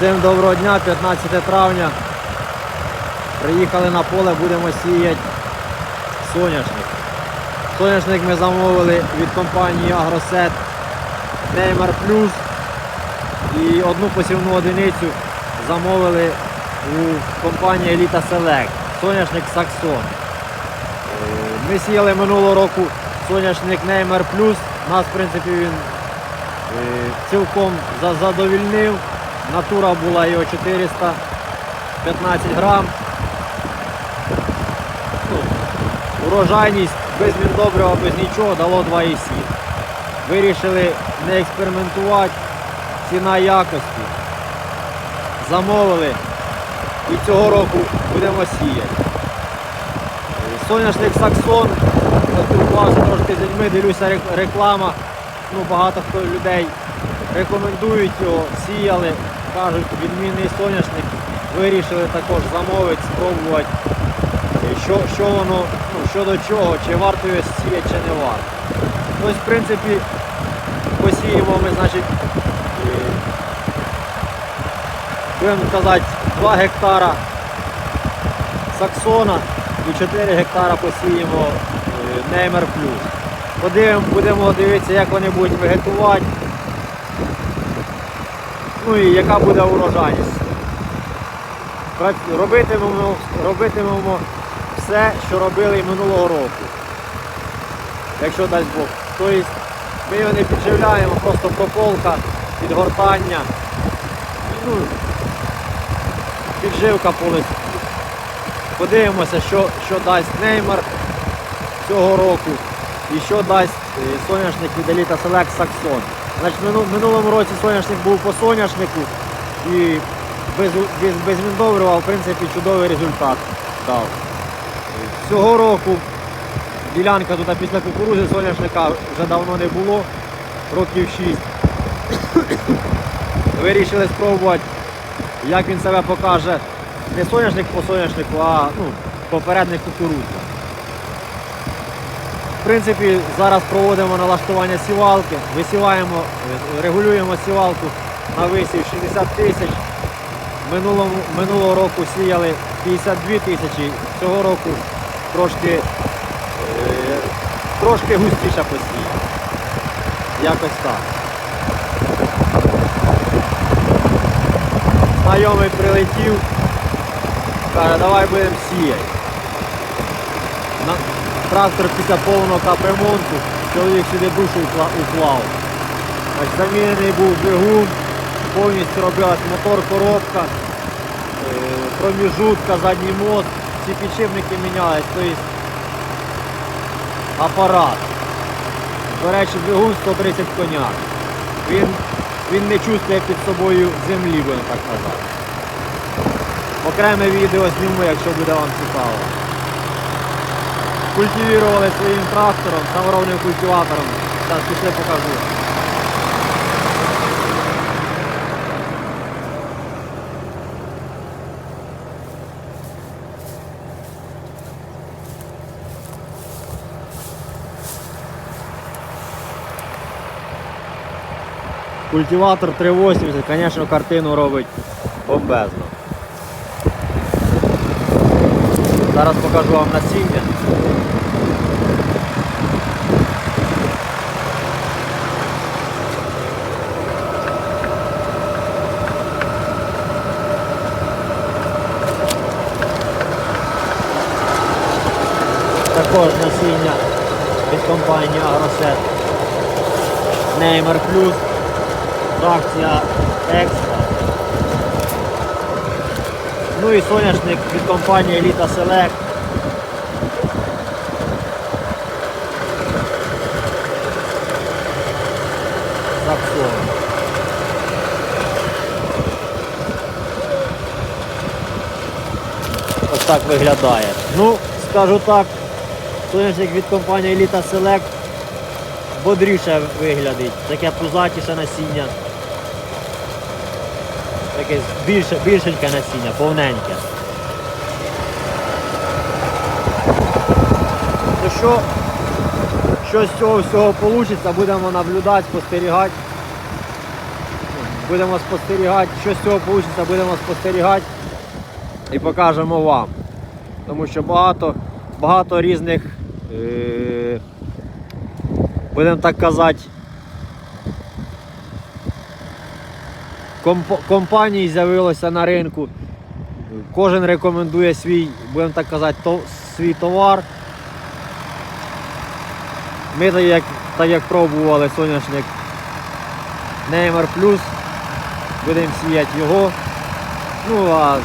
Всім доброго дня, 15 травня. Приїхали на поле, будемо сіяти соняшник. Соняшник ми замовили від компанії Агросет Неймар Плюс і одну посівну одиницю замовили у компанії Еліта Select. Соняшник Саксон. Е, Ми сіяли минулого року соняшник Неймар Плюс. Нас, в принципі, він е, цілком задовільнив. Натура була його 415 грам. Ну, урожайність без міндобрива, без нічого дало 2,7. Вирішили не експериментувати, ціна якості. Замовили і цього року будемо сіяти. Соняшник Саксон, поспілкувався трошки дивлюся реклама. Ну, багато хто людей рекомендують його, сіяли, кажуть, відмінний соняшник. Вирішили також замовити, спробувати, е, що, що воно, ну, що до чого, чи варто його сіяти, чи не варто. Ось, в принципі, посіємо ми, значить, е, будемо казати, 2 гектара саксона і 4 гектара посіємо е, Неймер Плюс. Подивимо, будемо дивитися, як вони будуть вегетувати. Ну і яка буде урожайність. Робитимемо, робитимемо все, що робили і минулого року. Якщо дасть Бог. Тобто ми його не підживляємо, просто прополка, підгортання. Ну, підживка по листу. Подивимося, що, що дасть Неймар цього року і що дасть е, соняшник від Select Saxon. Значить, мину- минулому році соняшник був по соняшнику і без, без, без в принципі, чудовий результат дав. Цього року ділянка тут після кукурузи соняшника вже давно не було, років 6. Вирішили спробувати, як він себе покаже не соняшник по соняшнику, а ну, попередник кукурудза. В принципі, зараз проводимо налаштування сівалки, висіваємо, е, регулюємо сівалку на висів 60 тисяч. Минулому, минулого року сіяли 52 тисячі, цього року трошки, е, трошки густіше посіяли. Якось так. Знайомий прилетів, каже, давай будемо сіяти. Трактор після повного капремонту, чоловік сюди душу уклав. Замінений був двигун, повністю робилась мотор, коробка, е, проміжутка, задній мост, всі підшипники мінялись, тобто апарат. До речі, двигун 130 коняк. Він, він не чувствує під собою землі, будемо так казати. Окреме відео зніму, якщо буде вам цікаво. Культивірували своїм трактором, саморобним культиватором. Зараз пішли покажу. Культиватор 380, звісно, картину робить бомбезно. Зараз покажу вам насіння. Також насіння від компанії Агросет. Неймер Плюс. Фракція Екстра. Ну і соняшник від компанії Elite Select. Ось так виглядає. Ну, скажу так, соняшник від компанії Elite Select бодріше виглядить, таке пузатіше насіння. Таке більше, більшеньке насіння, повненьке. То що, що з цього всього вийде, будемо наблюдати, спостерігати. Будемо спостерігати, що з цього вийде, будемо спостерігати і покажемо вам. Тому що багато, багато різних, е, будемо так казати, комп- компаній з'явилося на ринку. Кожен рекомендує свій, будемо так казати, то, свій товар. Ми так як, так як пробували соняшник Неймар Плюс, будемо сіяти його. Ну а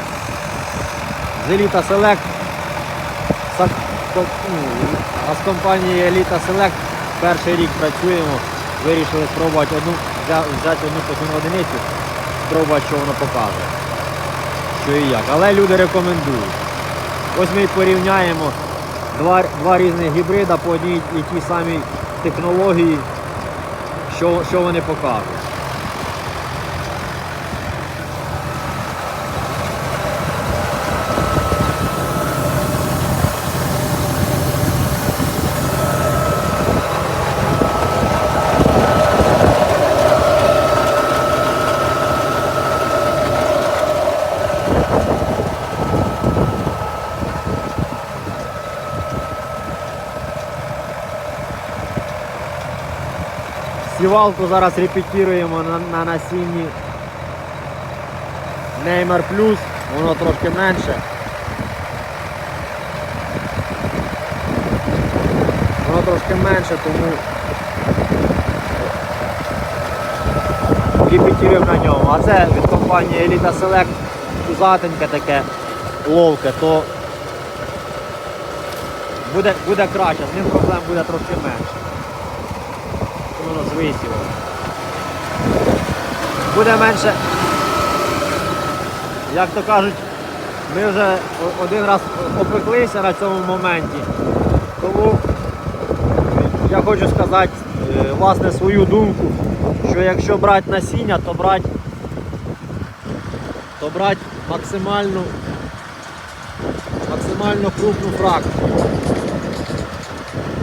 са- ко- ну, а з компанії Elita Select перший рік працюємо. Вирішили спробувати одну, взяти одну посівну одиницю, спробувати, що воно показує. Що і як. Але люди рекомендують. Ось ми порівняємо два, два різних гібрида по одній і тій самій технології, що, що вони покажуть. Сівалку зараз репетируємо на, на насінні Неймер Плюс, воно трошки менше. Воно трошки менше, тому репетируємо на ньому. А це від компанії Elita Select пузатеньке таке ловке, то буде, буде краще, з ним проблем буде трошки менше висівом. Буде менше, як то кажуть, ми вже один раз опеклися на цьому моменті. Тому я хочу сказати е, власне свою думку, що якщо брати насіння, то брати то брати максимальну максимально крупну фракцію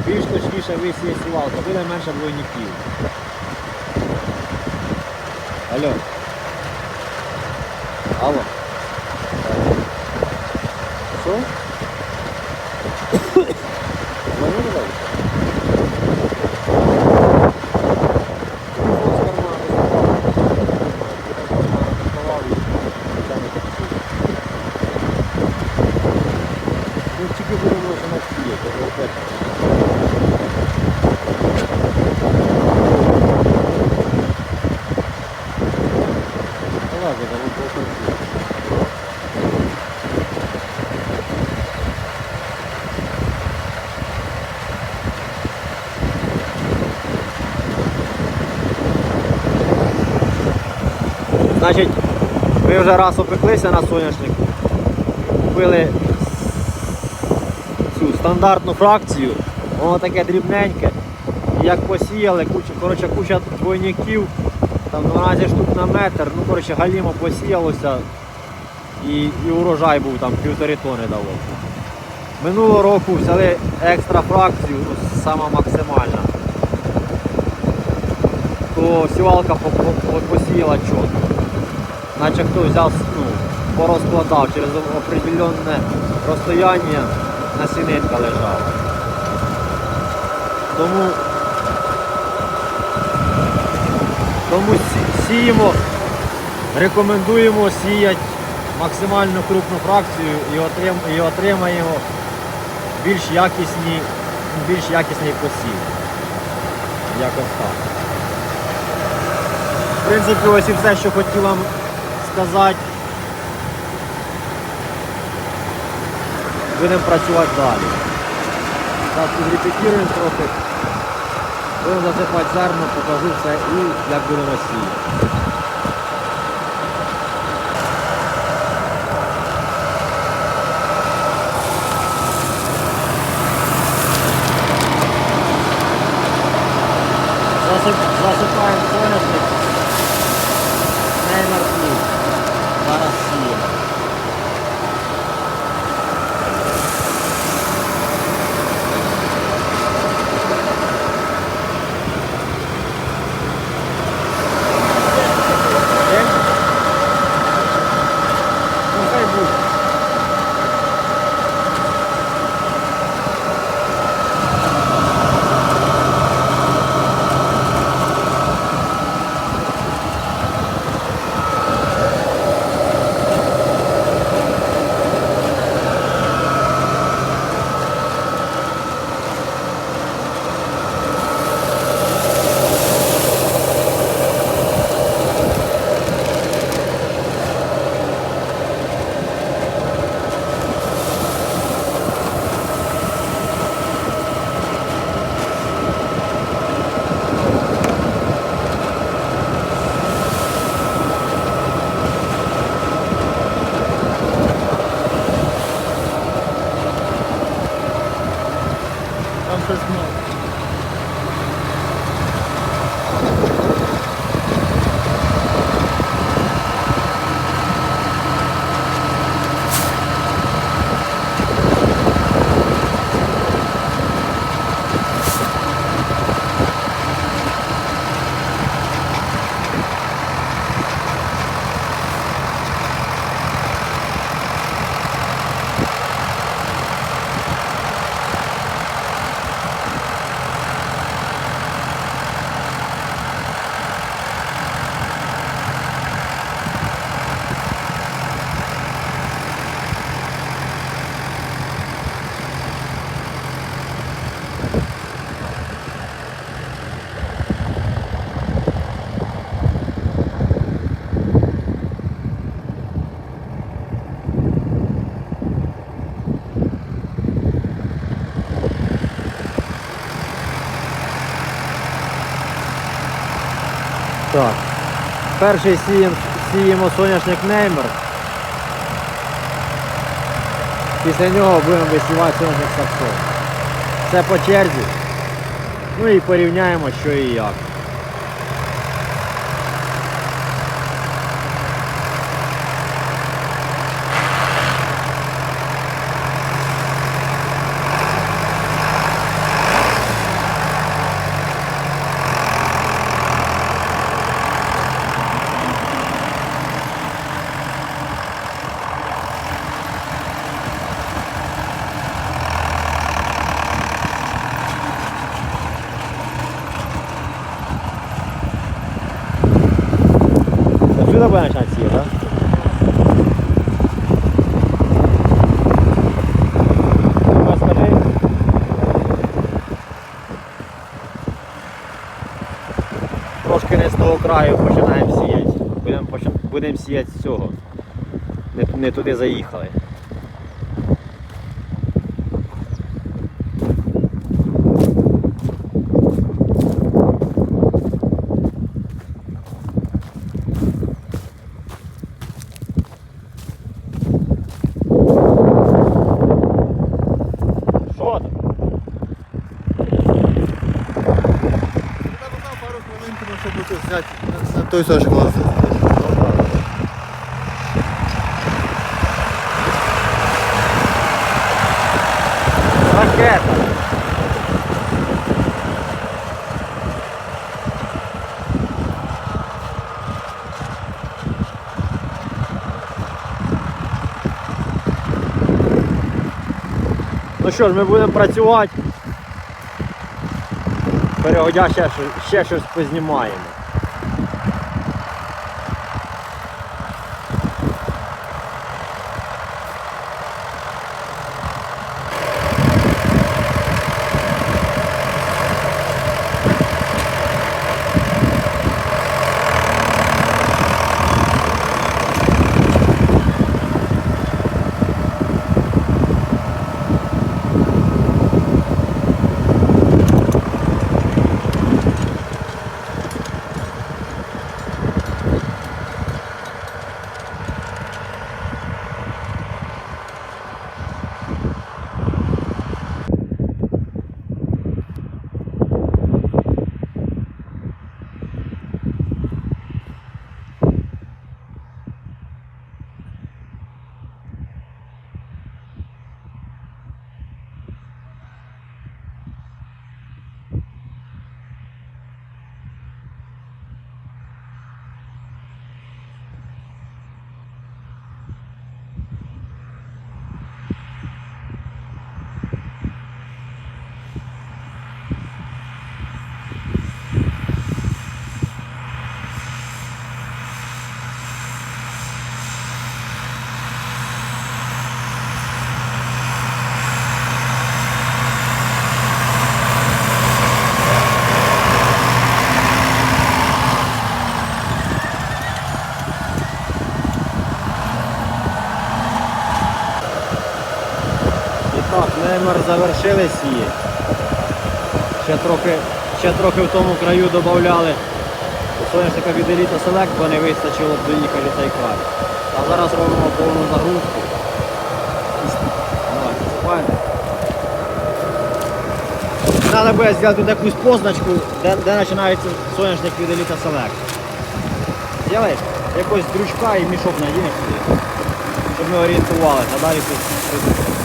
більш точніше висіє сівалка, буде менше двойників. Алло. Алло. Що? Дзвонили вам? Телефон з карману сховав. Сховав і тягне таксі. Ну, тільки будемо вже на стілі, то вже опять. Ну ладно, да, вот вот Значить, ми вже раз опеклися на соняшник, купили цю стандартну фракцію, воно таке дрібненьке. І як посіяли, куча, коротше, куча двойників, там 12 штук на метр, ну коротше, галімо посіялося і, і урожай був там півтори тони давав. Минулого року взяли екстра фракцію, ну, сама максимальна. То сівалка по- по- по- посіяла чітко. Наче хто взяв, ну, порозкладав через определенне розстояння насінинка лежала. Тому, тому сіємо, рекомендуємо сіяти максимально крупну фракцію і, отрим, і отримаємо більш якісні, більш якісний посів. Якось так. В принципі, ось і все, що хотів вам сказати. Будемо працювати далі. Так, підрепетіруємо трохи. Будемо засипати зерно, покажу все і як будемо сіяти. Перший сіємо, сіємо соняшник Неймер. Після нього будемо висівати соняшник Саксон. Це по черзі. Ну і порівняємо, що і як. Трошки не з того краю починаємо сіяти. Будемо будемо сіяти з цього. Не, не туди заїхали. Тут взяти на той сошик клас. Ракета. Ну що ж, ми будемо працювати. Перегодя ще, ще щось познімаємо. Так, немер завершили сіяти. Ще трохи, ще трохи в тому краю додавали соняшника від Elite Select, бо не вистачило доїхати цей край. А зараз робимо повну загрузку. Треба буде зробити якусь позначку, де, де починається соняшник від Elite Select. Зробиш якогось дрючка і мішок надінеш сюди, щоб ми орієнтувалися, а далі тут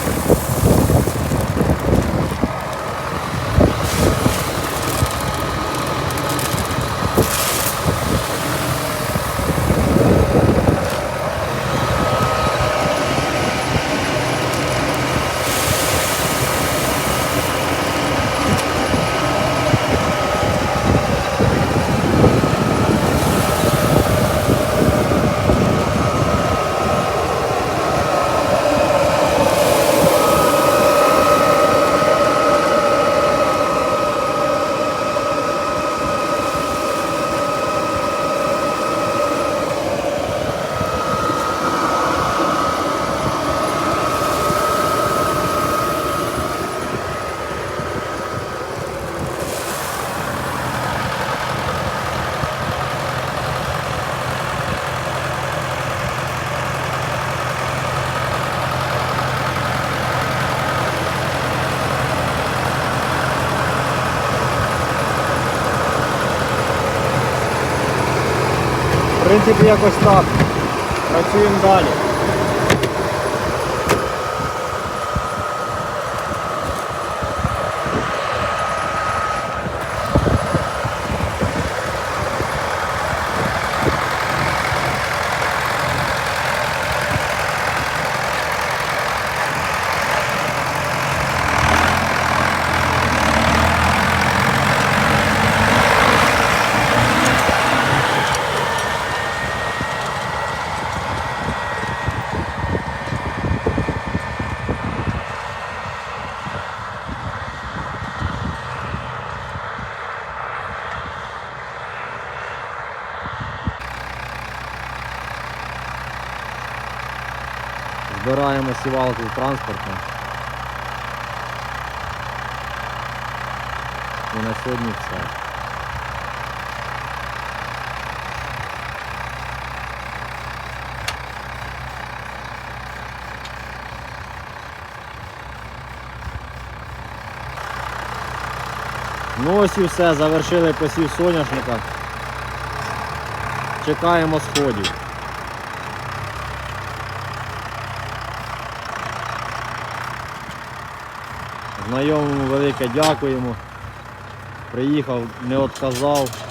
придумаємо. якось так. Працюємо далі. Збираємо сівалку в. І на сьогодні все. Ну ось і все, завершили посів соняшника. Чекаємо сходів. Знайомому велике дякуємо. Приїхав, не відказав.